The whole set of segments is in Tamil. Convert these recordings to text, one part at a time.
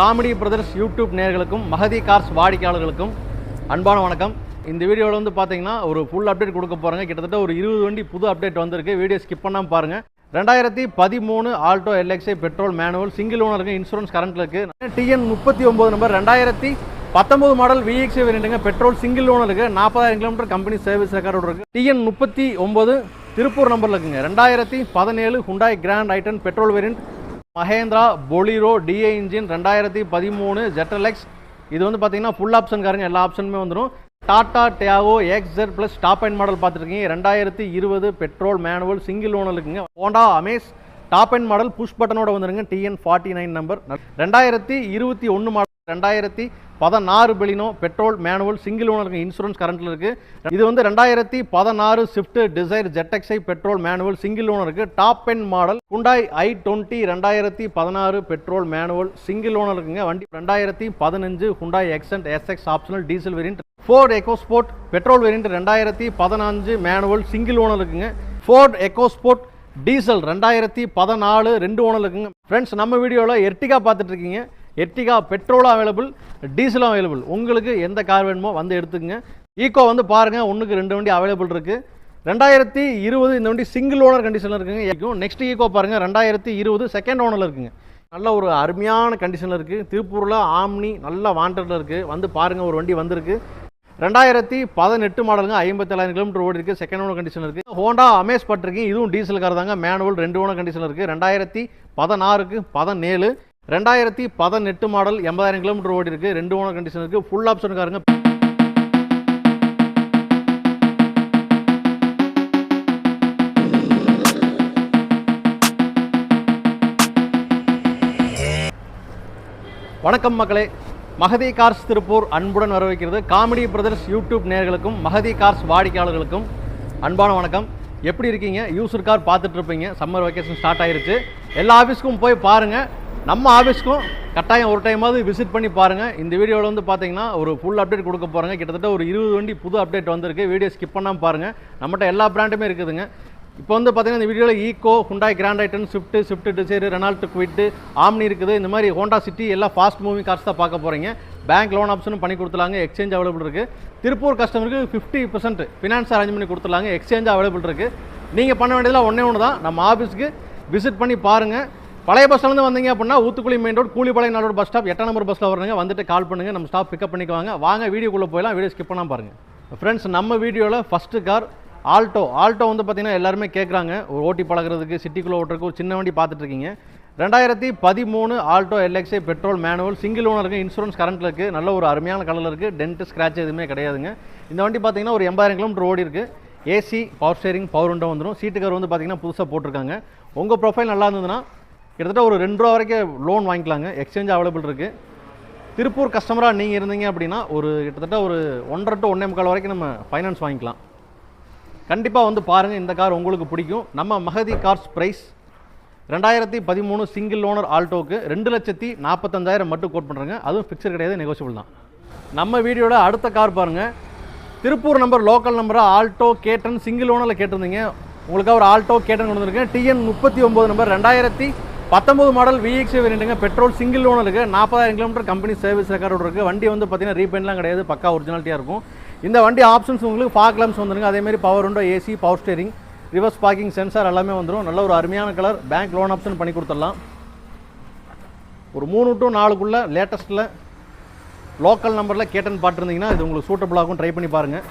காமெடி பிரதர்ஸ் யூடியூப் நேர்களுக்கும் மகதி கார்ஸ் வாடிக்கையாளர்களுக்கும் அன்பான வணக்கம். இந்த வீடியோவில் வந்து பார்த்தீங்கன்னா ஒரு ஃபுல் அப்டேட் கொடுக்க போகிறாங்க கிட்டத்தட்ட ஒரு இருபது வண்டி புது அப்டேட் வந்திருக்கு. வீடியோ ஸ்கிப் பண்ணாமல் பாருங்கள் ரெண்டாயிரத்தி பதிமூணு Alto LXI petrol manual single ஓனருக்கு இன்சூரன்ஸ் கரண்ட்டில் இருக்குது டிஎன் முப்பத்தி ஒம்பது நம்பர் ரெண்டாயிரத்தி பத்தொம்பது மாடல் விஎக்ஸ்ஐ வேரியண்ட்டுங்க பெட்ரோல் சிங்கிள் ஓனருக்கு நாற்பதாயிரம் கிலோமீட்டர் கம்பெனி சர்வீஸ் ரெக்கார்டு இருக்குது டிஎன் முப்பத்தி ஒம்பது திருப்பூர் நம்பரில் இருக்குங்க. ரெண்டாயிரத்தி பதினேழு Hyundai Grand i ten petrol variant Mahindra Bolero D A engine ரெண்டாயிரத்தி பதிமூணு ஜெட்டலெக்ஸ் இது வந்து பார்த்தீங்கன்னா ஃபுல் ஆப்ஷன் காருங்க. எல்லா ஆப்ஷனுமே வந்துடும் Tata Tiago Z plus top end model பார்த்துருக்கீங்க. ரெண்டாயிரத்தி இருபது பெட்ரோல் மேனுவல் சிங்கிள் ஓனர் இருக்குங்க Honda Amaze top end model push பட்டனோட வந்துருங்க. டிஎன் ஃபார்ட்டி நைன் நம்பர் ரெண்டாயிரத்தி இருபத்தி ஒன்று மாடல் ரெண்டாயிரத்தி பதினாறு பெலினோ பெட்ரோல் மேனுவல் சிங்கிள் ஓனருக்கு இன்சூரன்ஸ் கரண்ட்டில் இருக்குது இது வந்து ரெண்டாயிரத்தி பதினாறு ஸ்விஃப்ட் டிசைர் ஜெட்டெக்ஸை பெட்ரோல் மேனுவல் சிங்கிள் ஓனருக்கு top end model Hyundai i twenty ரெண்டாயிரத்தி பதினாறு பெட்ரோல் மேனுவல் சிங்கிள் ஓனர் இருக்குங்க. வண்டி ரெண்டாயிரத்தி பதினஞ்சு Hyundai Xcent SX optional diesel variant Ford EcoSport petrol variant ரெண்டாயிரத்தி பதினஞ்சு மேனுவல் சிங்கிள் ஓனர் இருக்குங்க. ஃபோர்ட் எக்கோஸ்போர்ட் டீசல் ரெண்டாயிரத்தி பதினாலு ரெண்டு ஓனர் இருக்குங்க. ஃப்ரெண்ட்ஸ் நம்ம வீடியோவில் எர்டிகா பார்த்துட்டு இருக்கீங்க. எர்டிகா பெட்ரோலும் அவைலபிள் டீசலும் அவைலபிள் உங்களுக்கு எந்த கார் வேணுமோ வந்து எடுத்துக்கங்க. ஈக்கோ வந்து பாருங்கள் ஒன்றுக்கு ரெண்டு வண்டி அவைலபிள் இருக்குது ரெண்டாயிரத்தி இருபது இந்த வண்டி சிங்கிள் ஓனர் கண்டிஷனில் இருக்குங்க ஏற்கும் நெக்ஸ்ட் ஈக்கோ பாருங்கள் ரெண்டாயிரத்தி இருபது செகண்ட் ஓனரில் இருக்குங்க. நல்ல ஒரு அருமையான கண்டிஷனில் இருக்குது திருப்பூரில் ஆம்னி நல்ல வாண்டடில் இருக்குது வந்து பாருங்கள் ஒரு வண்டி வந்திருக்கு. ரெண்டாயிரத்தி பதினெட்டு மாடலுங்க ஐம்பத்தேழாயிரம் கிலோமீட்டர் ஓடி இருக்குது செகண்ட் ஓனர் கண்டிஷன் இருக்குது ஹோண்டா அமேஸ் பட்டிருக்கீங்க இதுவும் டீசல் கார் தாங்க மேனுவல் ரெண்டு ஓனர் கண்டிஷன் இருக்குது ரெண்டாயிரத்தி பதினாறுக்கு பதினேழு ரெண்டாயிரத்தி பதினெட்டு மாடல் எண்பதாயிரம் கிலோமீட்டர் ஓடி இருக்குது ரெண்டு ஓனர் கண்டிஷன் இருக்குது ஃபுல் ஆப்ஷன் காருங்க. வணக்கம் மக்களே. மகதி கார்ஸ் திருப்பூர் அன்புடன் வரவேற்கிறது. காமெடி பிரதர்ஸ் யூடியூப் நேர்களுக்கும் மகதி கார்ஸ் வாடிக்கையாளர்களுக்கும் அன்பான வணக்கம். எப்படி இருக்கீங்க? யூசர் கார் பார்த்துட்ருப்பீங்க சம்மர் வெக்கேஷன் ஸ்டார்ட் ஆயிருச்சு. எல்லா ஆஃபீஸ்க்கும் போய் பாருங்கள் நம்ம ஆஃபீஸ்க்கும் கட்டாயம் ஒரு டைமாவது விசிட் பண்ணி பாருங்கள் இந்த வீடியோவில் வந்து பார்த்தீங்கன்னா ஒரு ஃபுல் அப்டேட் கொடுக்க போகிறாங்க கிட்டத்தட்ட ஒரு இருபது வண்டி புது அப்டேட் வந்திருக்கு. வீடியோ ஸ்கிப் பண்ணாமல் பாருங்கள் நம்மகிட்ட எல்லா பிராண்டுமே இருக்குதுங்க. இப்போ வந்து பார்த்தீங்கன்னா இந்த வீடியோவில் Eeco Hyundai Grand i ten Swift Swift Dzire Renault Kwid Omni இருக்குது. இந்த மாதிரி ஹோண்டா சிட்டி எல்லாம் ஃபாஸ்ட் மூவிங் கார்ஸ் தான் பார்க்க போகிறீங்க பேங்க் லோன் ஆப்ஷனும் பண்ணி கொடுத்துலாங்க எக்ஸ்சேஞ்ச் அவைலபிள் இருக்குது திருப்பூர் கஸ்டமருக்கு ஃபிஃப்டி பர்சன்ட் ஃபினான்ஸ் அரேஞ்ச் பண்ணி கொடுத்துலாங்க எக்ஸ்சேஞ்ச் அவைலபிள் இருக்குது நீங்கள் பண்ண வேண்டியதெல்லாம் ஒன்றே ஒன்று தான் நம்ம ஆஃபீஸ்க்கு விசிட் பண்ணி பாருங்கள் பழைய பஸ் வந்தீங்க அப்படின்னா ஊத்துக்குழி மெயின் ரோடு கூலிப்பாளையம் நாளோட பஸ் ஸ்டாப் எட்டாம் நம்பர் பஸ்ஸில் வரணுங்க வந்துட்டு கால் பண்ணுங்கள் நம்ம ஸ்டாப் பிக்கப் பண்ணிக்குவாங்க வாங்க. வீடியோக்குள்ளே போயலாம் வீடியோ ஸ்கிப் பண்ணால் பாருங்கள் ஃப்ரெண்ட்ஸ் நம்ம வீடியோவில் ஃபஸ்ட்டு கார் ஆல்டோ ஆல்டோ வந்து பார்த்தீங்கன்னா எல்லாருமே கேட்குறாங்க ஒரு ஓட்டி பழகுறதுக்கு சிட்டிக்குள்ளே ஓட்டுறதுக்கு ஒரு சின்ன வண்டி பார்த்துட்ருக்கீங்க ரெண்டாயிரத்தி பதிமூணு Alto LXI petrol manual single ஓனருக்கு இன்சூரன்ஸ் கரண்ட்டில் இருக்குது நல்ல ஒரு அருமையான கலரில் இருக்குது டென்ட் ஸ்க்ராட்ச் எதுவுமே கிடையாதுங்க. இந்த வண்டி பார்த்தீங்கன்னா ஒரு எண்பாயிரம் கிலோமீட்டர் ஓடி இருக்குது ஏசி பவர் ஸ்டேரிங் பவர் உண்டோ வந்துடும் சீட்டு கார் வந்து பார்த்தீங்கன்னா புதுசாக போட்டிருக்காங்க. உங்கள் ப்ரொஃபைல் நல்லா இருந்ததுன்னா கிட்டத்தட்ட ஒரு ரெண்டு ரூபா வரைக்கும் லோன் வாங்கிக்கலாங்க. எக்ஸ்சேஞ்ச் அவைலபிள் இருக்குது திருப்பூர் கஸ்டமராக நீங்கள் இருந்தீங்க அப்படின்னா ஒரு கிட்டத்தட்ட ஒரு ஒன்றரை டு ஒன்றே முக்கால் வரைக்கும் நம்ம ஃபைனான்ஸ் வாங்கிக்கலாம். கண்டிப்பாக வந்து பாருங்கள் இந்த கார் உங்களுக்கு பிடிக்கும். நம்ம மகதி கார்ஸ் ப்ரைஸ் ரெண்டாயிரத்தி பதிமூணு சிங்கிள் ஓனர் ஆல்டோக்கு ரெண்டு லட்சத்தி நாற்பத்தஞ்சாயிரம் மட்டும் கோட் பண்ணுறாங்க அதுவும் ஃபிக்ஸர் கிடையாது நெகோசியபிள் தான். நம்ம வீடியோட அடுத்த கார் பாருங்கள் திருப்பூர் நம்பர் லோக்கல் நம்பராக ஆல்டோ கேட்டன் சிங்கிள் ஓனரில் கேட்டிருந்தீங்க. உங்களுக்காக ஒரு ஆல்டோ கேட்டன் கொண்டு வந்திருக்கேன். டிஎன் முப்பத்தி ஒம்பது நம்பர் ரெண்டாயிரத்தி பத்தொம்பது மாடல் விஎக்ஸ் வேரியண்ட்டுங்க பெட்ரோல் சிங்கிள் ஓனருக்கு நாற்பதாயிரம் கிலோமீட்டர் கம்பெனி சர்வீஸ் ரெக்கார்டு இருக்குது வண்டி வந்து பார்த்தீங்கன்னா ரீபெயின்லாம் கிடையாது. பக்கா ஒரிஜினாலிட்டியாக இருக்கும். இந்த வண்டி ஆப்ஷன்ஸ் உங்களுக்கு பார்க்கலாம்ஸ் வந்துருங்க. அதேமாதிரி power window AC power steering reverse parking sensor எல்லாமே வந்துடும் நல்ல ஒரு அருமையான கலர் பேங்க் லோன் ஆப்ஷன் பண்ணி கொடுத்துடலாம். ஒரு மூணு டு நாலுக்குள்ளே லேட்டஸ்ட்டில் லோக்கல் நம்பரில் கேட்டன் பார்த்துருந்தீங்கன்னா இது உங்களுக்கு சூட்டபுளாகவும் ட்ரை பண்ணி பாருங்கள்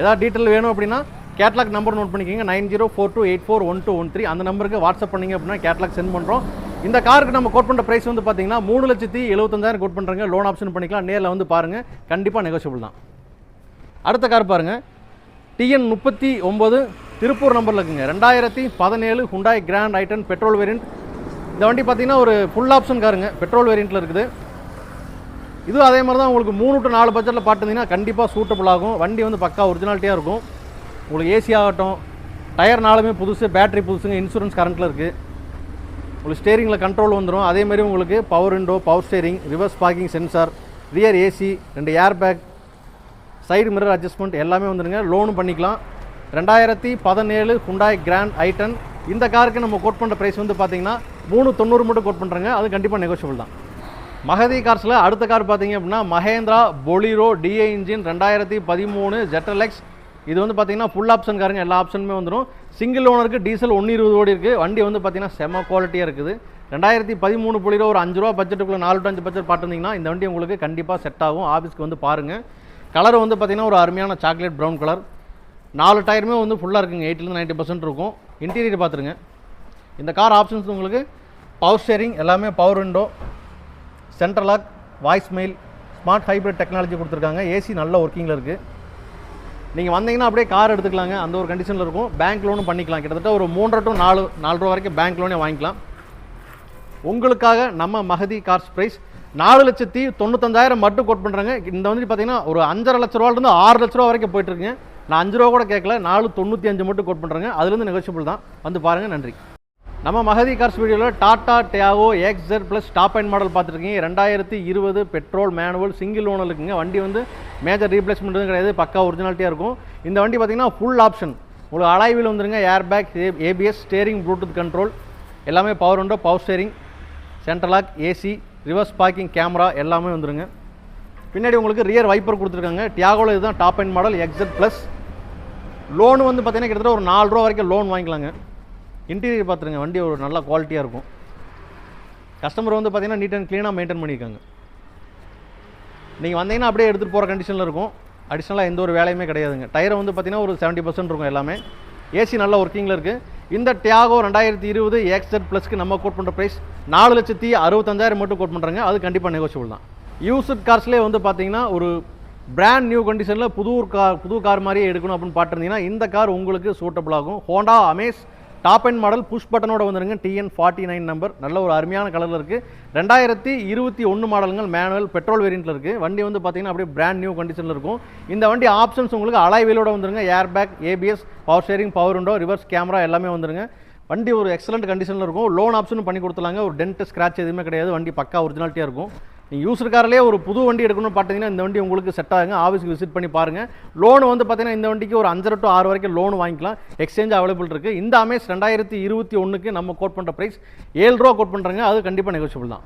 ஏதாவது டீட்டெயில் வேணும் அப்படின்னா கேட்லாக் நம்பர் நோட் பண்ணிக்கோங்க. Nine zero four two eight four one two one three. அந்த நம்பருக்கு வாட்ஸ்அப் பண்ணிங்க அப்படின்னா கேட்லாக் சென்ட் பண்ணுறோம் இந்த காருக்கு நம்ம கோட் பண்ணுற ப்ரைஸ் வந்து பார்த்தீங்கன்னா மூணு லட்சத்தி எழுபத்தஞ்சாயிரம் கோட் பண்ணுறாங்க லோன் ஆப்ஷன் பண்ணிக்கலாம். நேரில் வந்து பாருங்கள் கண்டிப்பாக நெகோஷியபிள் தான். அடுத்த கார் பாருங்கள் டிஎன் முப்பத்தி ஒம்பது திருப்பூர் நம்பரில் இருக்குங்க. ரெண்டாயிரத்தி பதினேழு Hyundai Grand i ten petrol variant இந்த வண்டி பார்த்தீங்கன்னா ஒரு ஃபுல் ஆப்ஷன் காருங்க பெட்ரோல் வேரியண்ட்டில் இருக்குது. இது அதே மாதிரி தான் உங்களுக்கு மூணு டு நாலு பட்ஜெட்டில் பார்த்துருந்தீங்கன்னா கண்டிப்பாக சூட்டபுள் ஆகும். வண்டி வந்து பக்கா ஒரிஜினாலிட்டியாக இருக்கும். உங்களுக்கு ஏசி ஆகட்டும் டயர்னாலுமே புதுசு பேட்டரி புதுசுங்க இன்சூரன்ஸ் கரண்ட்டில் இருக்குது உங்களுக்கு ஸ்டேரிங்கில் கண்ட்ரோல் வந்துடும் அதேமாதிரி உங்களுக்கு power window power steering reverse parking sensor rear AC ரெண்டு air bag side mirror adjustment எல்லாமே வந்துடுங்க லோனும் பண்ணிக்கலாம். ரெண்டாயிரத்தி பதினேழு ஹுண்டாய் கிராண்ட் ஐட்டன் இந்த காருக்கு நம்ம கோட் பண்ணுற ப்ரைஸ் வந்து பார்த்தீங்கன்னா மூணு தொண்ணூறு மட்டும் கோட் பண்ணுறாங்க அது கண்டிப்பாக நெகோஷியபிள் தான். மகதி கார்ஸில் அடுத்த கார் பார்த்தீங்க அப்படின்னா மகேந்திரா பொலிரோ டிஏ இன்ஜின் ரெண்டாயிரத்தி பதிமூணு ஜெட்டலெக்ஸ் இது வந்து பார்த்தீங்கன்னா ஃபுல் ஆப்ஷன் காருங்க எல்லா ஆப்ஷனுமே வந்துடும் சிங்கிள் ஓனருக்கு டீசல் ஒன்று இருபது ஓடி இருக்குது வண்டி வந்து பார்த்தீங்கன்னா செம குவாலிட்டியாக இருக்குது. ரெண்டாயிரத்தி பதிமூணு புள்ளியில் ஒரு அஞ்சு ரூபா பட்ஜெட்டுக்குள்ளே நாலு டு அஞ்சு பட்ஜெட் பார்த்துருந்தீங்கன்னா இந்த வண்டி உங்களுக்கு கண்டிப்பாக செட் ஆகும். ஆஃபீஸ்க்கு வந்து பாருங்கள் கலர் வந்து பார்த்திங்கன்னா ஒரு அருமையான சாக்லேட் ப்ரௌன் கலர் நாலு டயருமே வந்து ஃபுல்லாக இருக்குங்க. எயிட்டிலேருந்து நைன்ட்டி பர்சன்ட் இருக்கும். இன்டீரியர் பார்த்துருங்க இந்த கார் ஆப்ஷன்ஸ் உங்களுக்கு பவர் ஸ்டேரிங் எல்லாமே power window central lock voice mail smart hybrid technology கொடுத்துருக்காங்க. ஏசி நல்ல ஒர்க்கிங்கில் இருக்குது நீங்கள் வந்தீங்கன்னா அப்படியே கார் எடுத்துக்கலாங்க. அந்த ஒரு கண்டிஷனில் இருக்கும். பேங்க் லோனும் பண்ணிக்கலாம். கிட்டத்தட்ட ஒரு மூன்றரை டு நாலு நாலு ரூபா வரைக்கும் பேங்க் லோனே வாங்கிக்கலாம். உங்களுக்காக நம்ம மகதி கார்ஸ் ப்ரைஸ் நாலு லட்சத்தி தொண்ணூத்தஞ்சாயிரம் மட்டும் கோட் பண்ணுறாங்க இந்த வந்து பார்த்தீங்கன்னா ஒரு அஞ்சரை லட்ச ரூபாலேருந்து ஆறு லட்ச ரூபா வரைக்கும் போயிட்டுருக்குங்க நான் அஞ்சு ரூபா கூட கேட்கல நாலு தொண்ணூற்றி அஞ்சு மட்டும் கோட் பண்ணுறாங்க அதுலேருந்து நெகோஷியபிள் தான். வந்து பாருங்கள் நன்றி. நம்ம மகதி கார்ஸ் வீடியோவில் Tata Tiago XZ plus top end model பார்த்துருக்கீங்க. ரெண்டாயிரத்தி இருபது பெட்ரோல் மேனுவல் சிங்கிள் ஓனர் இருக்குங்க. வண்டி வந்து மேஜர் ரீப்ளேஸ்மெண்ட் எதுவும் கிடையாது. பக்கா ஒரிஜினாலிட்டியாக இருக்கும். இந்த வண்டி பார்த்தீங்கன்னா ஃபுல் ஆப்ஷன் உங்களுக்கு அலாய்வில் வந்துருங்க. Air bag ABS steering Bluetooth control எல்லாமே power window power steering central lock AC reverse parking camera எல்லாமே வந்துருங்க. பின்னாடி உங்களுக்கு ரியர் வைப்பர் கொடுத்துருக்காங்க. டியாகோவில் இதுதான் top end model XZ plus loan வந்து பார்த்தீங்கன்னா கிட்டத்தட்ட ஒரு நாலு ரூபா வரைக்கும் லோன் வாங்கிக்கலாங்க. இன்டீரியர் பார்த்துருங்க வண்டி ஒரு நல்ல குவாலிட்டியாக இருக்கும். கஸ்டமர் வந்து பார்த்தீங்கன்னா நீட் அண்ட் க்ளீனாக மெயின்டைன் பண்ணியிருக்காங்க. நீங்கள் வந்தீங்கன்னா அப்படியே எடுத்துகிட்டு போகிற கண்டிஷனில் இருக்கும். அடிஷ்னலாக எந்த ஒரு வேலையுமே கிடையாதுங்க. டயரை வந்து பார்த்தீங்கன்னா ஒரு செவன்ட்டி பர்சன்ட் இருக்கும் எல்லாமே. ஏசி நல்லா ஒர்க்கிங்கில் இருக்குது இந்த டியாகோ ரெண்டாயிரத்தி இருபது எக்ஸட் ப்ளஸ்க்கு நம்ம கோட் பண்ணுற ப்ரைஸ் நாலு லட்சத்தி அறுபத்தஞ்சாயிரம் மட்டும் கோட் பண்ணுறாங்க அது கண்டிப்பாக நெகோஷியபிள் தான். யூஸ்ட் கார்ஸ்லேயே வந்து பார்த்தீங்கன்னா ஒரு பிராண்ட் நியூ கண்டிஷனில் புது கார் புது கார் மாதிரியே எடுக்கணும் அப்படின்னு பார்த்துருந்தீங்கன்னா இந்த கார் உங்களுக்கு சூட்டபிள் ஆகும். Honda Amaze top end model push பட்டனோட வந்துருங்க. டிஎன் ஃபார்ட்டி நைன் நம்பர் நல்ல ஒரு அருமையான கலரில் இருக்குது ரெண்டாயிரத்தி இருபத்தி ஒன்று மாடல்கள் மேனுவல் பெட்ரோல் வேரியண்ட்டில் இருக்குது வண்டி வந்து பார்த்தீங்கன்னா அப்படியே பிராண்ட் நியூ கண்டிஷனில் இருக்கும். இந்த வண்டி ஆப்ஷன்ஸ் உங்களுக்கு அலைவிலோட வந்துருங்க. Air bag ABS power steering power window reverse camera எல்லாமே வந்துருங்க. வண்டி ஒரு எக்ஸலண்ட் கண்டிஷனில் இருக்கும். லோன் ஆப்ஷனும் பண்ணி கொடுத்துலாங்க ஒரு டென்ட் ஸ்க்ராட்ச் எதுவுமே கிடையாது. வண்டி பக்கா ஒரிஜினாலிட்டியாக இருக்கும். நீங்கள் யூசர் காரிலே ஒரு புது வண்டி எடுக்கணும்னு பார்த்தீங்கன்னா இந்த வண்டி உங்களுக்கு செட் ஆகுங்க. ஆஃபீஸ்க்கு விசிட் பண்ணி பாருங்கள் லோன் வந்து பார்த்தீங்கன்னா இந்த வண்டிக்கு ஒரு அஞ்சரை டு ஆறு வரைக்கும் லோன் வாங்கிக்கலாம். எக்ஸ்சேஞ்ச் அவைலபிள் இருக்குது இந்த அமேஸ் ரெண்டாயிரத்தி இருபத்தி ஒன்றுக்கு நம்ம கோட் பண்ணுற ப்ரைஸ் ஏழு ரூபா கோட் பண்ணுறாங்க அது கண்டிப்பாக நெகோஷியபிள் தான்.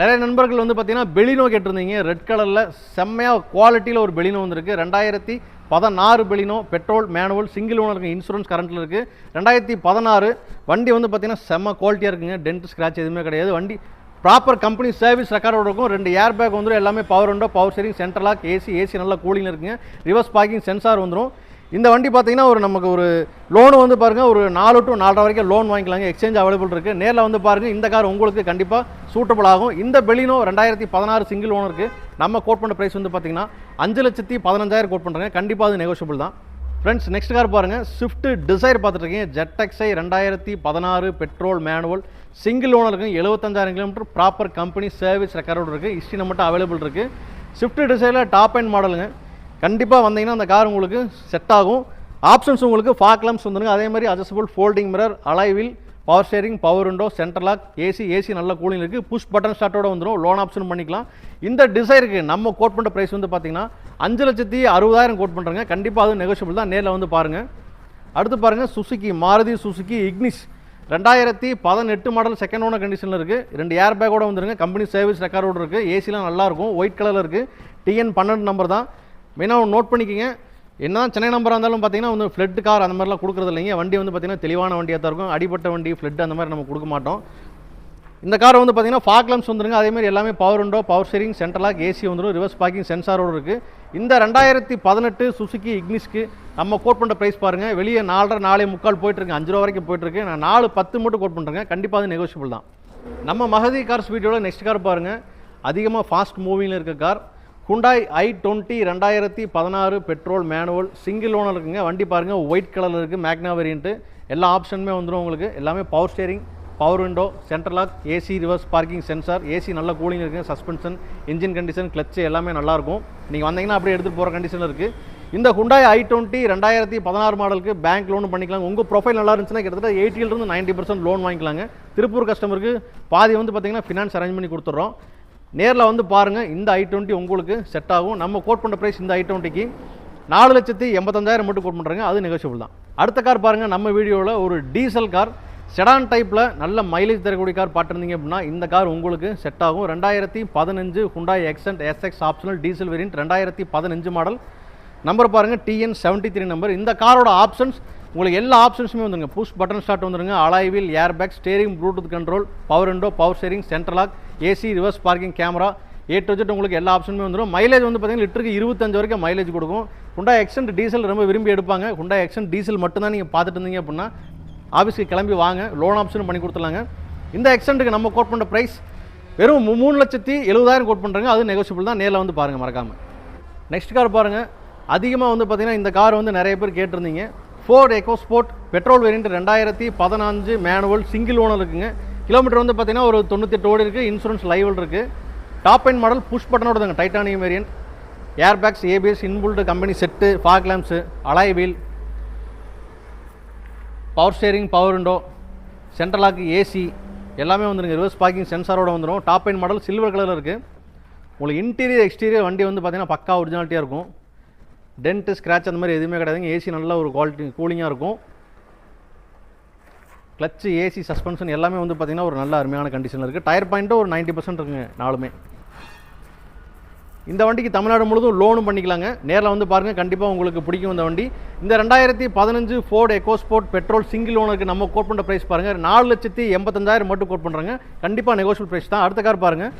நிறைய நண்பர்கள் வந்து பார்த்தீங்கன்னா பெலினோ கேட்டிருந்தீங்க. ரெட் கலரில் செம்மையாக குவாலிட்டியில் ஒரு பெலினோ வந்திருக்கு. ரெண்டாயிரத்தி பதினாறு பெலினோ பெட்ரோல் மேனுவல் சிங்கிள் ஓனருக்கு இன்சூரன்ஸ் கரண்ட்டில் இருக்குது ரெண்டாயிரத்தி பதினாறு வண்டி வந்து பார்த்திங்கன்னா செம்ம குவாலிட்டியாக இருக்குங்க. டென்ட் ஸ்க்ராட்ச் எதுவுமே கிடையாது. வண்டி ப்ராப்பர் கம்பெனி சர்வீஸ் ரெக்கார்டோட இருக்கும். ரெண்டு ஏர் பேக் வந்துடும் எல்லாமே power window power steering central lock AC AC நல்லா கூலிங் இருக்குங்க. ரிவர்ஸ் பார்க்கிங் சென்சார் வந்துடும் இந்த வண்டி பார்த்தீங்கன்னா ஒரு நமக்கு ஒரு லோனு வந்து பாருங்கள் ஒரு நாலு டு நாலரை வரைக்கும் லோன் வாங்கிக்கலாங்க. எக்ஸ்சேஞ்ச் அவைலபிள் இருக்குது நேரில் வந்து பாருங்கள் இந்த கார் உங்களுக்கு கண்டிப்பாக சூட்டபிள் ஆகும். இந்த பெலினோ ரெண்டாயிரத்தி பதினாறு சிங்கிள் ஓனருக்கு நம்ம கோட் பண்ண ப்ரைஸ் வந்து பார்த்தீங்கன்னா அஞ்சு லட்சத்தி பதினஞ்சாயிரம் கோட் பண்ணுறாங்க கண்டிப்பாக அது நெகோஷியபிள் தான். ஃப்ரெண்ட்ஸ் நெக்ஸ்ட் கார் பாருங்கள் ஸ்விஃப்ட் டிசைர் பார்த்துட்ருக்கீங்க ஜெட்டெக்ஸை ரெண்டாயிரத்தி பதினாறு பெட்ரோல் மேனுவல் சிங்கிள் ஓனருக்கு இருக்குது எழுபத்தஞ்சாயிரம் கிலோமீட்டர் ப்ராப்பர் கம்பெனி சர்வீஸ் ரெக்கார்டோடு இருக்குது ஹிஸ்ட்ரி மட்டும் அவைலபிள் இருக்குது ஸ்விஃப்ட் டிசைரில் டாப் அண்ட் மாடலுங்க கண்டிப்பாக வந்தீங்கன்னா அந்த கார் உங்களுக்கு செட் ஆகும். ஆப்ஷன்ஸ் உங்களுக்கு ஃபாக்லம்ஸ் வந்துருங்க. அதே மாதிரி adjustable folding mirror alloy wheel power steering power window central lock AC AC நல்ல கூலிங் இருக்குது புஷ் பட்டன் ஸ்டார்ட்டோட வந்துடும் லோன் ஆப்ஷன் பண்ணிக்கலாம். இந்த டிசைருக்கு நம்ம கோட் பண்ணுற ப்ரைஸ் வந்து பார்த்தீங்கன்னா அஞ்சு லட்சத்தி அறுபதாயிரம் கோட் பண்ணுறேங்க கண்டிப்பாக அது நெகோஷியபிள் தான். நேரில் வந்து பாருங்கள் அடுத்து பாருங்கள் சுசுக்கி மாருதி சுசுக்கி இக்னிஸ் ரெண்டாயிரத்தி பதினெட்டு மாடல் செகண்ட் ஓனர் கண்டிஷனில் இருக்குது ரெண்டு ஏர் பேக்கோட வந்துருங்க. கம்பெனி சர்வீஸ் ரெக்கார்டோடு இருக்குது ஏசிலாம் நல்லாயிருக்கும் ஒயிட் கலரில் இருக்குது டிஎன் பன்னெண்டு நம்பர் தான். மெயினாக நோட் பண்ணிக்கோங்க. என்ன சென்னை நம்பராக இருந்தாலும் பார்த்தீங்கன்னா வந்து ஃப்ளட் கார் அந்த மாதிரிலாம் கொடுக்குறது இல்லைங்க. வண்டி வந்து பார்த்திங்கன்னா தெளிவான வண்டியாக தான் இருக்கும். அடிப்பட்ட வண்டி ஃப்ளட் அந்த மாதிரி நம்ம கொடுக்க மாட்டோம். இந்த கார் வந்து பார்த்தீங்கன்னா ஃபாக்லம்ஸ் வந்துருங்க. அதே மாதிரி எல்லாமே power window power steering central lock AC வந்துடும் ரிவர்ஸ் பார்க்கிங் சென்சாரோடு இருக்குது இந்த ரெண்டாயிரத்தி பதினெட்டு சுசுக்கி இக்னிஸ்க்கு நம்ம கோட் பண்ணுற ப்ரைஸ் பாருங்கள் வெளியே நாலரை நாலே முக்கால் போயிட்டுருக்கு. அஞ்சு ரூபா வரைக்கும் போயிட்டுருக்கு. நான் நாலு பத்து மட்டும் கோட் பண்ணுறேங்க கண்டிப்பாக அது நெகோஷியபிள் தான். நம்ம மகதி கார்ஸ் வீடியோவில் நெக்ஸ்ட் கார் பாருங்கள் அதிகமாக ஃபாஸ்ட் மூவிங்கில் இருக்க கார் ஹுண்டாய் ஐ டுவெண்ட்டி ரெண்டாயிரத்தி பதினாறு பெட்ரோல் மேனுவல் சிங்கிள் ஓனர் இருக்குங்க. வண்டி பாருங்கள் ஒயிட் கலரில் இருக்குது மேக்னா வேரியன்ட்டு எல்லா ஆப்ஷனுமே வந்துடும் உங்களுக்கு. எல்லாமே power steering power window central lock AC reverse parking sensor AC நல்ல கூலிங் இருக்குது சஸ்பென்ஷன் இன்ஜின் கண்டிஷன் கிளச்சு எல்லாமே நல்லாயிருக்கும் நீங்கள் வந்தீங்கன்னா அப்படியே எடுத்துகிட்டு போகிற கண்டிஷனில் இருக்குது இந்த ஹுண்டாய் ஐ டுவெண்ட்டி ரெண்டாயிரத்தி பதினாறு மாடலுக்கு பேங்க் லோன் பண்ணிக்கலாம் உங்கள் ப்ரொஃபைல் நல்லா இருந்துச்சுன்னா கிட்டத்தட்ட எயிட்டிலிருந்து நைன்ட்டி பர்சன்ட் லோன் வாங்கிக்கலாங்க. திருப்பூர் கஸ்டமருக்கு பாதி வந்து பார்த்தீங்கன்னா ஃபினான்ஸ் அரேஞ்ச் பண்ணி கொடுத்துட்றோம். நேரில் வந்து பாருங்கள் இந்த ஐ டுவெண்ட்டி உங்களுக்கு செட் ஆகும். நம்ம கோட் பண்ணுற ப்ரைஸ் இந்த ஐ டுவெண்ட்டிக்கு நாலு லட்சத்தி எண்பத்தஞ்சாயிரம் மட்டும் கோட் பண்ணுறாங்க அது நெகோஷியபிள் தான். அடுத்த கார் பாருங்கள் நம்ம வீடியோவில் ஒரு டீசல் கார் செடான் டைப்பில் நல்ல மைலேஜ் தரக்கூடிய கார் பார்த்துருந்தீங்க அப்படின்னா இந்த கார் உங்களுக்கு செட் ஆகும். ரெண்டாயிரத்தி பதினஞ்சு Hyundai Xcent SX optional diesel variant ரெண்டாயிரத்தி பதினஞ்சு மாடல். நம்பர் பாருங்கள் டிஎன் செவன்ட்டி த்ரீ நம்பர். இந்த காரோட ஆப்ஷன்ஸ் உங்களுக்கு எல்லா ஆப்ஷன்ஸுமே வந்துருங்க. புஷ் பட்டன் ஸ்டார்ட் வந்துருங்க. Alloy wheel airbag steering Bluetooth control power window power steering central lock AC reverse parking camera A to Z உங்களுக்கு எல்லா ஆப்ஷனுமே வந்துடும் மைலேஜ் வந்து பார்த்தீங்கன்னா லிட்டருக்கு இருபத்தஞ்சு வரைக்கும் மைலேஜ் கொடுக்கும். ஹுண்டா எக்ஸன்ட் டீசல் ரொம்ப விரும்பி எடுப்பாங்க. ஹுண்டா எக்ஸன்ட் டீசல் மட்டும்தான் நீங்கள் பார்த்துட்டு இருந்தீங்க அப்படின்னா ஆஃபீஸ்க்கு கிளம்பி வாங்க. லோன் ஆப்ஷனும் பண்ணி கொடுத்துலாங்க இந்த எக்ஸன்ட்டுக்கு நம்ம கோட் பண்ணுற ப்ரைஸ் வெறும் மூணு லட்சத்தி எழுபதாயிரம் கோட் பண்ணுறாங்க அது நெகோசியபிள் தான். நேரில் வந்து பாருங்கள் மறக்காமல் நெக்ஸ்ட் கார் பாருங்கள் அதிகமாக வந்து பார்த்தீங்கன்னா இந்த கார் வந்து நிறைய பேர் கேட்டிருந்தீங்க. Ford EcoSport petrol variant ரெண்டாயிரத்தி பதினஞ்சு மேனுவல் சிங்கிள் ஓனர் இருக்குங்க. கிலோமீட்டர் வந்து பார்த்திங்கன்னா ஒரு தொண்ணூத்தெட்டு ஓடி இருக்குது இன்சூரன்ஸ் லைவல் இருக்குது டாப் அண்ட் மாடல் புஷ் பட்டனோட தாங்க titanium variant air bags ABS inbuilt company set fog lamps alloy wheel power steering power window central AC எல்லாமே வந்துருங்க. ரிவர்ஸ் பார்க்கிங் சென்சாரோட வந்துடும் டாப் அண்ட் மாடல் சில்வர் கலரில் இருக்குது உங்களுக்கு இன்டீரியர் எக்ஸ்டீரியர் வண்டி வந்து பார்த்தீங்கன்னா பக்கா ஒரிஜினாலிட்டியாக இருக்கும். டென்ட்டு ஸ்க்ராட்ச் அந்த மாதிரி எதுவுமே கிடையாதுங்க. ஏசி நல்ல ஒரு குவாலிட்டி கூலிங்காக இருக்கும். கிளச்சு ஏசி சஸ்பென்ஷன் எல்லாமே வந்து பார்த்திங்கன்னா ஒரு நல்ல அருமையான கண்டிஷனில் இருக்குது டயர் பாயிண்ட்டும் ஒரு 90% பர்சன்ட் இருக்குங்க நாலுமே. இந்த வண்டிக்கு தமிழ்நாடு முழுதும் லோனும் பண்ணிக்கலாங்க. நேரில் வந்து பாருங்கள் கண்டிப்பாக உங்களுக்கு பிடிக்கும் இந்த வண்டி. இந்த ரெண்டாயிரத்தி பதினஞ்சு ஃபோர்டு எக்கோஸ்போர்ட் பெட்ரோல் சிங்கிள் ஓனருக்கு நம்ம கோட் பண்ணுற ப்ரைஸ் பாருங்கள் நாலு லட்சத்தி எண்பத்தஞ்சாயிரம் மட்டும் கோட் பண்ணுறாங்க கண்டிப்பாக நெகோஷியல் ப்ரைஸ் தான். அடுத்த கார் பாருங்கள்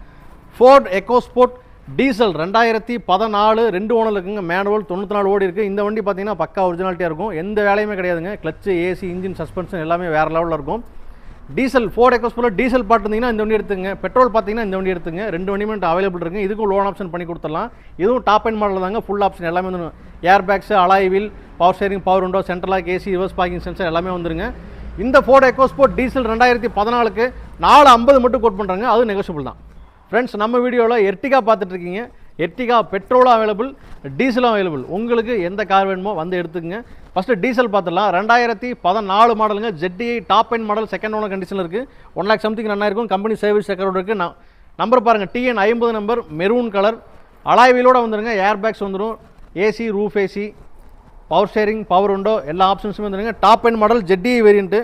ஃபோர்ட் எக்கோஸ்போர்ட் டீசல் ரெண்டாயிரத்தி பதினாலு ரெண்டு ஓனர் இருக்குங்க மேனுவல் தொண்ணூற்றி நாலு ஓடி இருக்குது இந்த வண்டி பார்த்தீங்கன்னா பக்கா ஒரிஜினாலிட்டியாக இருக்கும். எந்த வேலையுமே கிடையாதுங்க. கிளச்சு ஏசி இன்ஜின் சஸ்பென்ஷன் எல்லாமே வேறு லெவலில் இருக்கும். டீசல் ஃபோர்ட் எக்கோஸ்போர்ட் டீசல் பார்த்துருந்தீங்கன்னா இந்த வண்டி எடுத்துங்க. பெட்ரோல் பார்த்தீங்கன்னா இந்த வண்டி எடுத்துங்க. ரெண்டு வண்டியுமே அவைலபிள் இருக்குது இதுக்கும் லோன் ஆப்ஷன் பண்ணி கொடுத்துடலாம். இதுவும் டாப் அண்ட் மாடல் தாங்க. ஃபுல் ஆப்ஷன் எல்லாமே வந்து air bags alloy wheel power steering power window central lock AC reverse parking sensor எல்லாமே வந்துருங்க. இந்த ஃபோர்ட் எக்கோஸ்போர்ட் டீசல் ரெண்டாயிரத்தி பதினாலுக்கு நாலு ஐம்பது மட்டும் கோட் பண்ணுறாங்க அது நெகோஷியபிள் தான். ஃப்ரெண்ட்ஸ் நம்ம வீடியோவில் எர்டிகா பார்த்துட்ருக்கீங்க. எர்டிகா பெட்ரோலும் அவைலபிள் டீசலும் அவைலபிள் உங்களுக்கு எந்த கார் வேணுமோ வந்து எடுத்துக்கங்க. ஃபஸ்ட்டு டீசல் பார்த்துடலாம். ரெண்டாயிரத்தி பதினாலு மாடலுங்க. ZDI top end model second owner கண்டிஷனில் இருக்குது ஒன் லேக் சம்திங் நல்லா இருக்கும். கம்பெனி சர்வீஸ் ரெக்கார்டு இருக்குது நான் நம்பர் பாருங்கள் டிஎன் ஐம்பது நம்பர் மெரூன் கலர் அலாய் வந்துடுங்க வந்துருங்க ஏர் பேக்ஸ் வந்துடும் AC roof AC power steering power window எல்லா ஆப்ஷன்ஸுமே வந்துருங்க. Top end model ZDI variant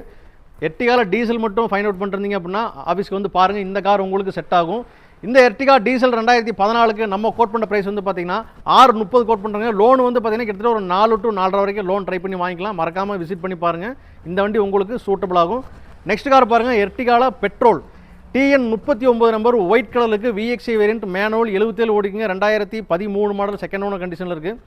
எர்டிகாவில் diesel மட்டும் ஃபைண்ட் அவுட் பண்ணுறீங்க அப்படின்னா ஆஃபீஸ்க்கு வந்து பாருங்கள் இந்த கார் உங்களுக்கு செட் ஆகும். இந்த எர்டிகா டீசல் ரெண்டாயிரத்தி பதினாலுக்கு நம்ம கோட் பண்ண ப்ரைஸ் வந்து பார்த்தீங்கன்னா ஆறு முப்பது கோட் பண்ணுறாங்க லோன் வந்து பார்த்தீங்கன்னா கிட்டத்தட்ட ஒரு நாலு டு நாலரை வரைக்கும் லோன் ட்ரை பண்ணி வாங்கிக்கலாம். மறக்காமல் விசிட் பண்ணி பாருங்கள் இந்த வண்டி உங்களுக்கு சூட்டபிள் ஆகும். நெக்ஸ்ட் கார் பாருங்கள் எர்டிகாவில் பெட்ரோல் டிஎன் முப்பத்தி ஒம்பது நம்பர் ஒயிட் கலருக்கு விஎக்ஸி வேரியன்ட் மேனுவல் எழுபத்தேழு ஓடிக்குங்க. ரெண்டாயிரத்தி பதிமூணு மாடல் செகண்ட் ஓனர் கண்டிஷனில் இருக்குது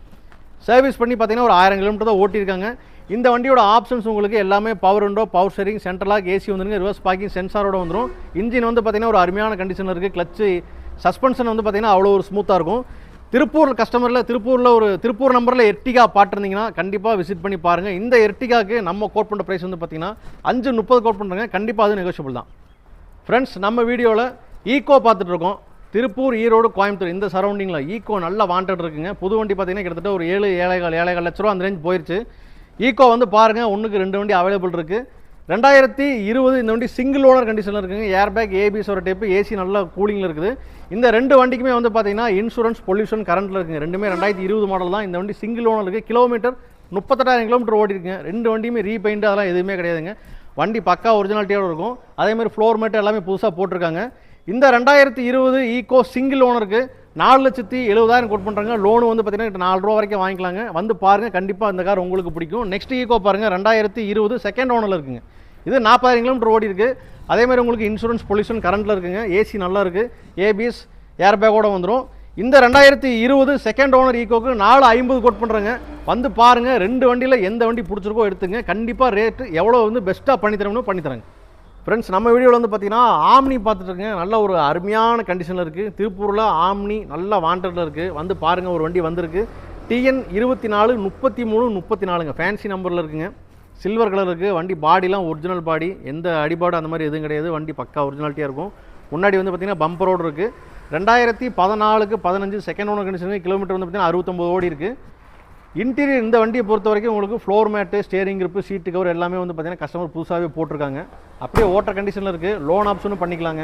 சர்வீஸ் பண்ணி பார்த்தீங்கன்னா ஒரு ஆயிரம் கிலோமீட்டர் தான் ஓட்டியிருக்காங்க. இந்த வண்டியோட ஆப்ஷன்ஸ் உங்களுக்கு எல்லாமே power window power steering central lock AC வந்துருங்க ரிவர்ஸ் பார்க்கிங் சென்சாரோட வந்துடும் இன்ஜின் வந்து பார்த்திங்கன்னா ஒரு அருமையான கண்டிஷனில் இருக்குது கிளச்சு சஸ்பென்ஷன் வந்து பார்த்தீங்கன்னா அவ்வளோ ஒரு ஸ்மூத்தாக இருக்கும். திருப்பூர் கஸ்டமரில் திருப்பூரில் ஒரு திருப்பூர் நம்பரில் எர்டிகா பார்த்துருந்தீங்கன்னா கண்டிப்பாக விசிட் பண்ணி பாருங்கள் இந்த எர்டிகாக்கு நம்ம கோட் பண்ணுற ப்ரைஸ் வந்து பார்த்தீங்கன்னா அஞ்சு முப்பது கோட் பண்ணுறாங்க கண்டிப்பாக அது நெகோஷியபிள் தான். ஃப்ரெண்ட்ஸ் நம்ம வீடியோவில் ஈக்கோ பார்த்துட்ருக்கோம் திருப்பூர் ஈரோடு கோயம்புத்தூர் இந்த சரௌண்டிங்கில் ஈக்கோ நல்லா வாண்டட் இருக்குங்க. புது வண்டி பார்த்தீங்கன்னா கிட்டத்தட்ட ஒரு ஏழு ஏழைகள் ஏழைகள் லட்ச ரூபா அந்த ரேஞ்ச் போயிடுச்சு ஈக்கோ வந்து பாருங்கள் ஒன்றுக்கு ரெண்டு வண்டி அவைலபிள் இருக்குது ரெண்டாயிரத்தி இருபது இந்த வண்டி சிங்கிள் ஓனர் கண்டிஷனில் இருக்குங்க. ஏர் பேக் ஏபிஎஸ் ஒரு டைப்பு ஏசி நல்லா கூலிங்கில் இருக்குது. இந்த ரெண்டு வண்டிக்குமே வந்து பார்த்தீங்கன்னா இன்சூரன்ஸ் பொல்யூஷன் கரண்ட்டில் இருக்குங்க. ரெண்டுமே ரெண்டாயிரத்தி இருபது மாடல் தான். இந்த வண்டி சிங்கிள் ஓனர் இருக்குது கிலோமீட்டர் முப்பத்தெட்டாயிரம் கிலோமீட்டர் ஓடிருக்குங்க ரெண்டு வண்டியுமே ரீபெயிண்ட் அதெல்லாம் எதுவுமே கிடையாதுங்க. வண்டி பக்கா ஒரிஜினாலிட்டியோடு இருக்கும். அதே மாதிரி ஃப்ளோர் மேட் எல்லாமே புதுசாக போட்டிருக்காங்க. இந்த ரெண்டாயிரத்தி இருபது ஈகோ சிங்கிள் ஓனருக்கு நாலு லட்சத்தி எழுபதாயிரம் கோட் பண்ணுறாங்க லோனு வந்து பார்த்தீங்கன்னா நாலு ரூபா வரைக்கும் வாங்கிக்கலாங்க. வந்து பாருங்கள் கண்டிப்பாக இந்த கார் உங்களுக்கு பிடிக்கும். நெக்ஸ்ட் ஈகோ பாருங்கள் ரெண்டாயிரத்தி இருபது செகண்ட் ஓனரில் இருக்குங்க. இது நாற்பதாயிரம் கிலோமீட்டர் ஓடி இருக்குது அதேமாதிரி உங்களுக்கு இன்சூரன்ஸ் பொல்யூஷன் கரண்ட்டில் இருக்குங்க. ஏசி நல்லா இருக்குது ஏபிஎஸ் ஏர் பேக்கோடு வந்துடும் இந்த ரெண்டாயிரத்தி இருபது செகண்ட் ஓனர் ஈகோக்கு நாலு ஐம்பது கோட் பண்ணுறாங்க வந்து பாருங்கள் ரெண்டு வண்டியில் எந்த வண்டி பிடிச்சிருக்கோ எடுத்துங்க. கண்டிப்பாக ரேட்டு எவ்வளோ வந்து பெஸ்ட்டாக பண்ணித்தரணும் தரணும் ஃப்ரெண்ட்ஸ் நம்ம வீடியோவில் வந்து பார்த்தீங்கன்னா ஆம்னி பார்த்துட்டு நல்ல ஒரு அருமையான கண்டிஷனில் இருக்குது திருப்பூரில் ஆம்னி நல்ல வாண்டடில் இருக்குது வந்து பாருங்கள் ஒரு வண்டி வந்திருக்கு. டிஎன் இருபத்தி நாலு முப்பத்தி மூணு முப்பத்தி நாலுங்க ஃபேன்சி நம்பரில் இருக்குங்க. சில்வர் கலர் இருக்குது வண்டி பாடிலாம் ஒரிஜினல் பாடி எந்த அடிபாடு அந்த மாதிரி எதுவும் கிடையாது. வண்டி பக்கா ஒரிஜினாலிட்டியாக இருக்கும். முன்னாடி வந்து பார்த்திங்கன்னா பம்பரோடு இருக்குது ரெண்டாயிரத்தி பதினாலுக்கு பதினஞ்சு செகண்ட் ஓனர் கண்டிஷன் கிலோமீட்டர் வந்து பார்த்தீங்கன்னா அறுபத்தொம்போது ஓடி இருக்குது இன்டீரியர் இந்த வண்டியை பொறுத்த வரைக்கும் உங்களுக்கு floor mat steering grip seat cover எல்லாமே வந்து பார்த்தீங்கன்னா கஸ்டமர் புதுசாகவே போட்டிருக்காங்க. அப்படியே ஓட்டுற கண்டிஷனில் இருக்குது லோன் ஆப்ஷனும் பண்ணிக்கலாங்க.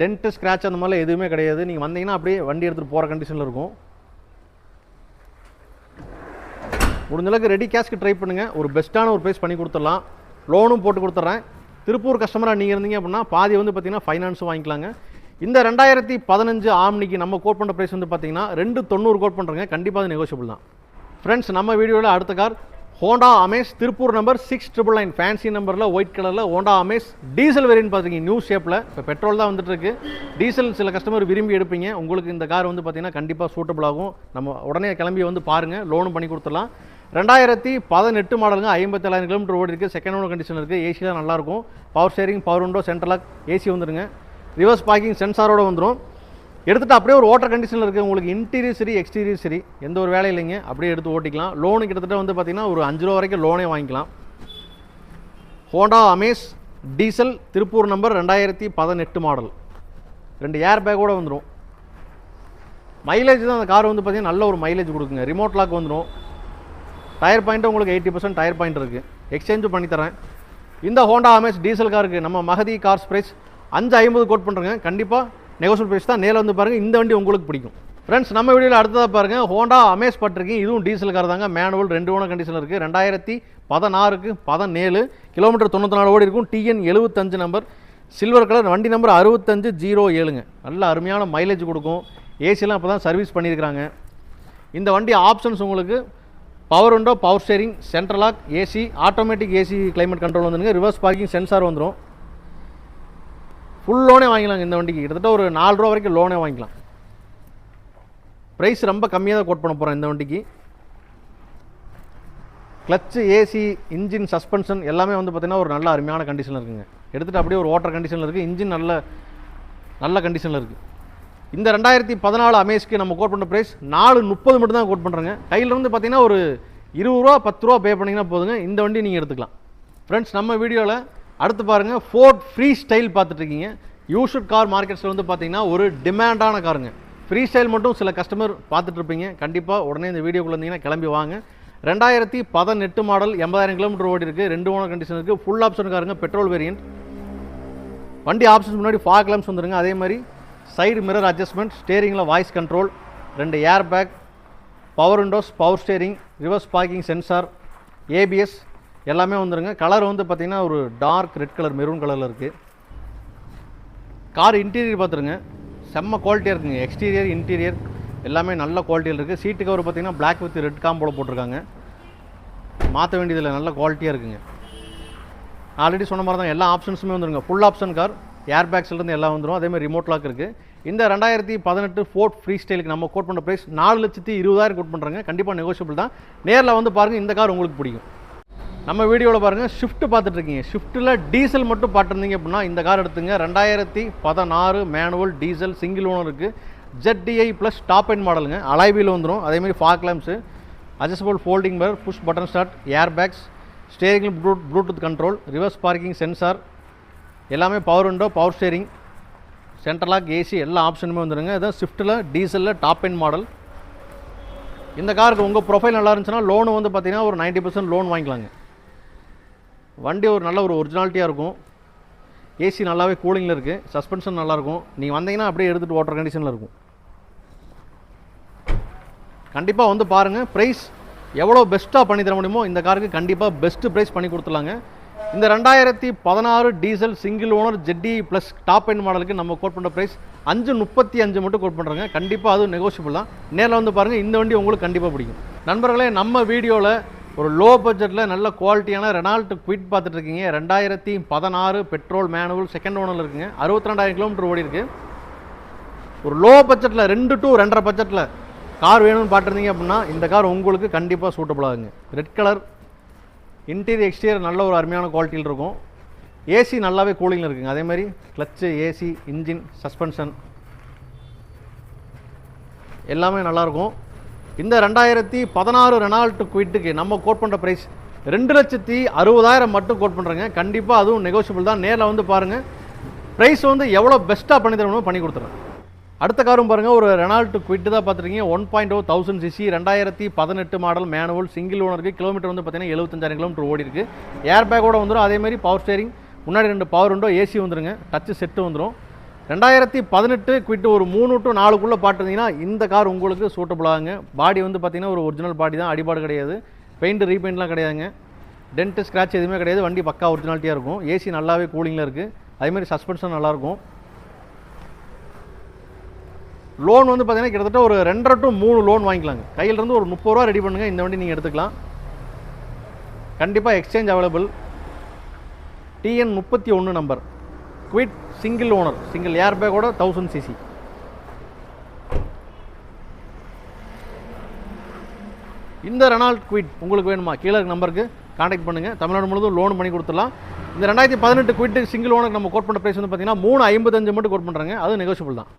டென்ட்டு ஸ்க்ராட்ச் அந்த மாதிரிலாம் எதுவுமே கிடையாது. நீங்கள் வந்தீங்கன்னா அப்படியே வண்டி எடுத்துகிட்டு போகிற கண்டிஷனில் இருக்கும். முடிஞ்சளவுக்கு ரெடி கேஷ்க்கு ட்ரை பண்ணுங்கள் ஒரு பெஸ்ட்டான ஒரு ப்ரைஸ் பண்ணி கொடுத்துடலாம். லோனும் போட்டு கொடுத்துட்றேன் திருப்பூர் கஸ்டமராக நீங்கள் இருந்தீங்க அப்படின்னா பாதி வந்து பார்த்தீங்கன்னா ஃபைனான்ஸும் வாங்கிக்கலாங்க. இந்த ரெண்டாயிரத்தி பதினஞ்சு ஆம்னிக்கு நம்ம கோட் பண்ணுற ப்ரைஸ் வந்து பார்த்தீங்கன்னா ரெண்டு தொண்ணூறு கோட் பண்ணுறேங்க கண்டிப்பாக அது நெகோஷியபிள் தான். ஃப்ரெண்ட்ஸ் நம்ம வீடியோவில் அடுத்த car Honda Amaze Tiruppur number six triple nine fancy நம்பரில் ஒயிட் கலரில் ஹோண்டா அமேஸ் டீசல் வேரியன்ட் பார்த்துருக்கீங்க. நியூ ஷேப்பில் இப்போ பெட்ரோல் தான் வந்துட்டுருக்கு டீசல் சில கஸ்டமர் விரும்பி எடுப்பீங்க. உங்களுக்கு இந்த கார் வந்து பார்த்தீங்கன்னா கண்டிப்பாக சூட்டபிள் ஆகும். நம்ம உடனே கிளம்பி வந்து பாருங்கள் லோனும் பண்ணி கொடுத்துடலாம். ரெண்டாயிரத்தி பதினெட்டு மாடலுங்க ஐம்பத்தேழாயிரம் கிலோமீட்டர் ஓடி இருக்குது செகண்ட் ஓனர் கண்டிஷன் இருக்குது ஏசிலாம் நல்லாயிருக்கும் power steering power window central AC வந்துடுங்க ரிவர்ஸ் பார்க்கிங் சென்சாரோட வந்துடும் எடுத்துகிட்டு அப்படியே ஒரு ஓட்டர் கண்டிஷனில் இருக்குது உங்களுக்கு இன்டீரியர் சரி எக்ஸ்டீரியர் சரி. எந்த ஒரு வேலையும் இல்லைங்க. அப்படியே எடுத்து ஓட்டிக்கலாம். லோனு கிட்டத்தட்ட வந்து பார்த்தீங்கன்னா ஒரு அஞ்சு ரூபா வரைக்கும் லோனே வாங்கிக்கலாம். Honda Amaze diesel Tiruppur number ரெண்டாயிரத்தி பதினெட்டு மாடல் ரெண்டு ஏர் பேக்கோட வந்துடும் மைலேஜ் தான் அந்த கார் வந்து பார்த்தீங்கன்னா நல்ல ஒரு மைலேஜ் கொடுக்குங்க. ரிமோட் லாக் வந்துடும் டயர் பாயிண்ட்டு உங்களுக்கு எயிட்டி பர்சன்ட் டயர் பாயிண்ட் இருக்குது எக்ஸ்சேஞ்சும் பண்ணித்தரேன் இந்த ஹோண்டா அமேஸ் டீசல் காருக்கு நம்ம மகதி கார்ஸ் ப்ரைஸ் அஞ்சு ஐம்பது கோட் பண்ணுறேங்க கண்டிப்பாக நெகோசியல் ப்ரைஸ் தான். நேரில் வந்து பாருங்கள் இந்த வண்டி உங்களுக்கு பிடிக்கும். ஃப்ரெண்ட்ஸ் நம்ம வீடியோவில் அடுத்ததாக பாருங்கள் ஹோண்டா அமேஸ் பட்டிருக்கீங்க. இதுவும் டீசல் கார் தாங்க. மேனுவல் ரெண்டு ஓன கண்டிஷன் இருக்குது ரெண்டாயிரத்தி பதினாறுக்கு பதினேழு. கிலோமீட்டர் தொண்ணூற்றி நாலு ஓடி இருக்கும். டிஎன் எழுபத்தஞ்சு நம்பர் சில்வர் கலர் வண்டி நம்பர் அறுபத்தஞ்சு ஜீரோ ஏழுங்க. நல்ல அருமையான மைலேஜ் கொடுக்கும். ஏசிலாம் இப்போ தான் சர்வீஸ் பண்ணியிருக்கிறாங்க இந்த வண்டி ஆப்ஷன்ஸ் உங்களுக்கு. Power window power steering central lock AC automatic AC climate control வந்துருங்க. ரிவர்ஸ் பார்க்கிங் சென்சார் வந்துடும் ஃபுல் லோனே வாங்கிக்கலாங்க இந்த வண்டிக்கு. கிட்டத்தட்ட ஒரு நாலு ரூபா வரைக்கும் லோனே வாங்கிக்கலாம். ப்ரைஸ் ரொம்ப கம்மியாக தான் கோட் பண்ண போகிறோம் இந்த வண்டிக்கு. கிளச்சு ஏசி இன்ஜின் சஸ்பென்ஷன் எல்லாமே வந்து பார்த்திங்கன்னா ஒரு நல்ல அருமையான கண்டிஷனில் இருக்குங்க. எடுத்துகிட்டு அப்படியே ஒரு ஓட்டர் கண்டிஷனில் இருக்குது இன்ஜின் நல்ல நல்ல கண்டிஷனில் இருக்குது இந்த ரெண்டாயிரத்தி பதினாலு அமேஸ்க்கு நம்ம கோட் பண்ணுற ப்ரைஸ் நாலு முப்பது மட்டும் தான் கோட் பண்ணுறேங்க கையிலேருந்து பார்த்தீங்கன்னா ஒரு இருபது ரூபா பத்து ரூபா பே பண்ணிங்கன்னா போதுங்க. இந்த வண்டி நீங்கள் எடுத்துக்கலாம். ஃப்ரெண்ட்ஸ் நம்ம வீடியோவில் அடுத்து பாருங்கள் ஃபோர்ட் ஃப்ரீ ஸ்டைல் பார்த்துட்ருக்கீங்க. யூஷுட் கார் மார்க்கெட்ஸில் வந்து பார்த்தீங்கன்னா ஒரு டிமாண்டான காருங்க ஃப்ரீ ஸ்டைல் மட்டும் சில கஸ்டமர் பார்த்துட்ருப்பீங்க. கண்டிப்பாக உடனே இந்த வீடியோக்குள்ள இருந்தீங்கன்னா கிளம்பி வாங்க. ரெண்டாயிரத்தி பதினெட்டு மாடல் எண்பதாயிரம் கிலோமீட்டர் ஓடி இருக்குது ரெண்டு ஓனர் கண்டிஷன் இருக்குது ஃபுல் ஆப்ஷன் காருங்க பெட்ரோல் வேரியன்ட் வண்டி ஆப்ஷன்ஸ் முன்னாடி ஃபாக் லேம்ப்ஸ் வந்துருங்க. அதே மாதிரி சைடு மிரர் அட்ஜஸ்ட்மெண்ட் ஸ்டேரிங்கில் வாய்ஸ் கண்ட்ரோல் ரெண்டு air bag power windows power steering reverse parking sensor ABS எல்லாமே வந்துருங்க. கலர் வந்து பார்த்திங்கன்னா ஒரு டார்க் ரெட் கலர் மெரூன் கலரில் இருக்குது கார் இன்டீரியர் பார்த்துருங்க செம்ம குவாலிட்டியாக இருக்குங்க. எக்ஸ்டீரியர் இன்டீரியர் எல்லாமே நல்ல குவாலிட்டியில் இருக்குது சீட்டு கவர் பார்த்தீங்கன்னா பிளாக் வித் ரெட் காம்போல போட்டிருக்காங்க. மாற்ற வேண்டியதில் நல்ல குவாலிட்டியாக இருக்குங்க. ஆல்ரெடி சொன்ன மாதிரி தான் எல்லா ஆப்ஷன்ஸுமே வந்துருங்க. ஃபுல் ஆப்ஷன் கார் ஏர் பேக்ஸ்லேருந்து எல்லாம் வந்துடும் அதே மாதிரி ரிமோட் லாக் இருக்குது இந்த ரெண்டாயிரத்தி பதினெட்டு ஃபோர்ட் ஃப்ரீ ஸ்டைலுக்கு நம்ம கோட் பண்ணுற ப்ரைஸ் நாலு லட்சத்தி இருபதாயிரம் கோட் பண்ணுறாங்க கண்டிப்பாக நெகோஷியபிள் தான். நேரில் வந்து பாருங்கள் இந்த கார் உங்களுக்கு பிடிக்கும். நம்ம வீடியோவில் பாருங்கள் ஷிஃப்ட் பார்த்துட்ருக்கீங்க. ஷிஃப்ட்டில் டீசல் மட்டும் பார்த்துருந்தீங்க அப்படின்னா இந்த கார் எடுத்துங்க. ரெண்டாயிரத்தி பதினாறு மேனுவல் டீசல் சிங்கிள் ஓனர் இருக்குது ஜெட்டிஐ ப்ளஸ் டாப் அண்ட் மாடலுங்க அலைவியில் வந்துடும் அதேமாதிரி fog lamps adjustable folding per push button start air bags steering blue bluetooth control reverse parking sensor எல்லாமே power window power steering central lock AC எல்லா ஆப்ஷனுமே வந்துடுங்க இதான் ஸ்விஃப்ட்டில் டீசலில் டாப் எண்ட் மாடல் இந்த காருக்கு உங்கள் ப்ரொஃபைல் நல்லா இருந்துச்சுன்னா லோனு வந்து பார்த்தீங்கன்னா ஒரு 90% பர்சன்ட் லோன் வாங்கிக்கலாங்க. வண்டி ஒரு நல்ல ஒரு ஒரிஜினாலிட்டியாக இருக்கும். ஏசி நல்லாவே கூலிங்கில் இருக்குது சஸ்பென்ஷன் நல்லாயிருக்கும் நீங்கள் வந்தீங்கன்னா அப்படியே எடுத்துகிட்டு ஓட்டுற கண்டிஷனில் இருக்கும். கண்டிப்பாக வந்து பாருங்கள் ப்ரைஸ் எவ்வளோ பெஸ்ட்டாக பண்ணி தர முடியுமோ இந்த காருக்கு கண்டிப்பாக பெஸ்ட்டு ப்ரைஸ் பண்ணி கொடுத்துலாங்க இந்த ரெண்டாயிரத்தி பதினாறு diesel single owner ZDI plus top end மாடலுக்கு நம்ம கோட் பண்ணுற ப்ரைஸ் அஞ்சு முப்பத்தி அஞ்சு மட்டும் கோட் பண்ணுறாங்க கண்டிப்பாக அதுவும் நெகோஷியபிள் தான் நேரில் வந்து பாருங்கள் இந்த வண்டி உங்களுக்கு கண்டிப்பாக பிடிக்கும். நண்பர்களே நம்ம வீடியோவில் ஒரு லோ பட்ஜெட்டில் நல்ல குவாலிட்டியான ரெனால்ட் குவிட் பார்த்துட்டு இருக்கீங்க ரெண்டாயிரத்தி பதினாறு பெட்ரோல் மேனுவல் செகண்ட் ஓனரில் இருக்குங்க. அறுபத்தி ரெண்டாயிரம் கிலோமீட்டர் ஓடி இருக்கு ஒரு லோ பட்ஜெட்டில் ரெண்டு டு ரெண்டரை பட்ஜெட்டில் கார் வேணும்னு பார்த்துருந்தீங்க அப்படின்னா இந்த கார் உங்களுக்கு கண்டிப்பாக சூட்டபுளாகுங்க ரெட் கலர் இன்டீரியர் எக்ஸ்டீரியர் நல்ல ஒரு அருமையான குவாலிட்டியில் இருக்கும். ஏசி நல்லாவே கூலிங்கில் இருக்குங்க. அதே மாதிரி கிளச்சு ஏசி இன்ஜின் சஸ்பென்ஷன் எல்லாமே நல்லாயிருக்கும் இந்த ரெண்டாயிரத்தி பதினாறு ரெனால்ட் குவிட்டுக்கு நம்ம கோட் பண்ணுற ப்ரைஸ் ரெண்டு லட்சத்தி அறுபதாயிரம் மட்டும் கோட் பண்ணுறேங்க கண்டிப்பாக அதுவும் நெகோஷியபிள் தான். நேரில் வந்து பாருங்கள் ப்ரைஸ் வந்து எவ்வளோ பெஸ்ட்டாக பண்ணி தரணுமோ பண்ணி கொடுத்துறேன். அடுத்த காரும் பாருங்கள் ஒரு ரெனால்டு குவிட்டு தான் பார்த்துருக்கீங்க. One point O thousand CC ரெண்டாயிரத்தி பதினெட்டு மாடல் மேனுவல் சிங்கிள் ஓனருக்கு கிலோமீட்டர் வந்து பார்த்தீங்கன்னா எழுபத்தஞ்சாயிரம் கிலோமீட்டர் ஓடி இருக்குது ஏர் பேக்கோட வந்துடும் அதேமாதிரி பவர் ஸ்டேரிங் முன்னாடி ரெண்டு பவர் உண்டோ? ஏசி வந்துருங்க. டச்சு செட்டு வந்துடும் ரெண்டாயிரத்தி பதினெட்டு குவிட்டு ஒரு மூணு டு நாலுக்குள்ளே பாட்டிருந்தீங்கன்னா இந்த கார் உங்களுக்கு சூட்டபுளாகுங்க பாடி வந்து பார்த்தீங்கன்னா ஒரு ஒரிஜினல் பாடி தான். அடிபாடு கிடையாது. பெயிண்ட் ரீபெயிண்ட்லாம் கிடையாதுங்க. டென்ட்டு ஸ்க்ராட்ச் எதுவுமே கிடையாது. வண்டி பக்கா ஒரிஜினாலிட்டியாக இருக்கும். ஏசி நல்லாவே கூலிங்கில் இருக்குது அதேமாதிரி சஸ்பென்ஷன் நல்லாயிருக்கும். லோன் வந்து பார்த்தீங்கன்னா கிட்டத்தட்ட ஒரு ரெண்டரை டு மூணு லோன் வாங்கிக்கலாங்க. கையிலேருந்து ஒரு முப்பது ரூபா ரெடி பண்ணுங்கள் இந்த வண்டி நீங்கள் எடுத்துக்கலாம். கண்டிப்பாக எக்ஸ்சேஞ்ச் அவைலபிள் டிஎன் முப்பத்தி ஒன்று number Kwid single owner single air பேக்கோட தௌசண்ட் சிசி இந்த ரெனால்ட் குவிட் உங்களுக்கு வேணுமா? கீழே இருக்க நம்பருக்கு காண்டாக்ட் பண்ணுங்கள் தமிழ்நாடு முழுவதும் லோன் பண்ணி கொடுத்துடலாம். இந்த ரெண்டாயிரத்தி பதினெட்டு குவிட்டு சிங்கிள் ஓனருக்கு நம்ம கோட் பண்ணுற ப்ரைஸ் வந்து பார்த்தீங்கன்னா மூணு ஐம்பத்தஞ்சு மட்டும் கோட் பண்ணுறாங்க அது நெகோஷியபிள் தான்.